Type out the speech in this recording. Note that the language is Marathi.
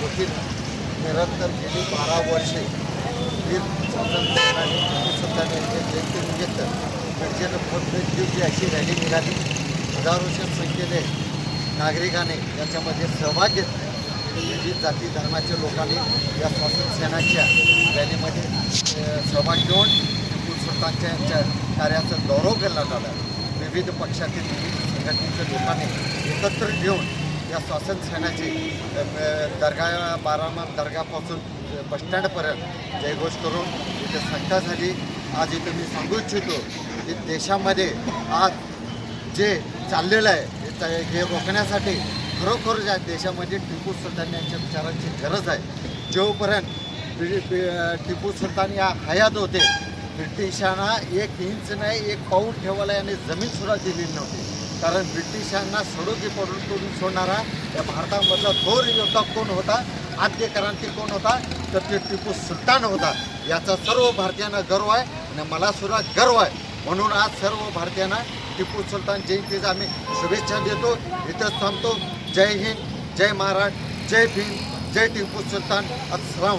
होतील निरंतर गेली बारा वर्षे वीर स्वातंत्र्य टिपू सुलतान यांच्या जयंतीनिमित्त मिरजेनं भव्य दिवशी अशी रॅली निघाली हजारोच्या संख्येने नागरिकाने याच्यामध्ये सहभाग घेतला विविध जाती धर्माच्या लोकांनी या स्वातंत्र्य सेनाच्या रॅलीमध्ये सहभाग घेऊन टिपू सुलतानच्या यांच्या कार्याचा गौरव केला झाला विविध पक्षातील विविध संघटनेच्या लोकांनी एकत्र घेऊन या स्वातंत्र्य सेनाची दर्गा बारामा दर्गापासून बसस्टँडपर्यंत जयघोष करून इथे संख्या झाली. आज इथे मी सांगू इच्छितो की देशामध्ये आज जे चाललेलं आहे हे हे रोखण्यासाठी खरोखर ज्या देशामध्ये टिपू सुलतान यांच्या विचारांची गरज आहे. जोपर्यंत टिपू सुलतान या हयात होते ब्रिटिशांना एक इंच नाही एक पाऊल ठेवायला याने जमीनसुद्धा दिलेली नव्हती. कारण ब्रिटिशांना सोडोकी पडून करून सोडणारा या भारतामधला थोर योद्धा कोण होता? आद्य क्रांती कोण होता? तर ते टिपू सुलतान होता. याचा सर्व भारतीयांना गर्व आहे आणि मला सुद्धा गर्व आहे. म्हणून आज सर्व भारतीयांना टिपू सुलतान जयंतीचा आम्ही शुभेच्छा देतो. इथंच थांबतो. जय हिंद जय महाराष्ट्र जय भीम जय टिपू सुलतान. अस्सलाम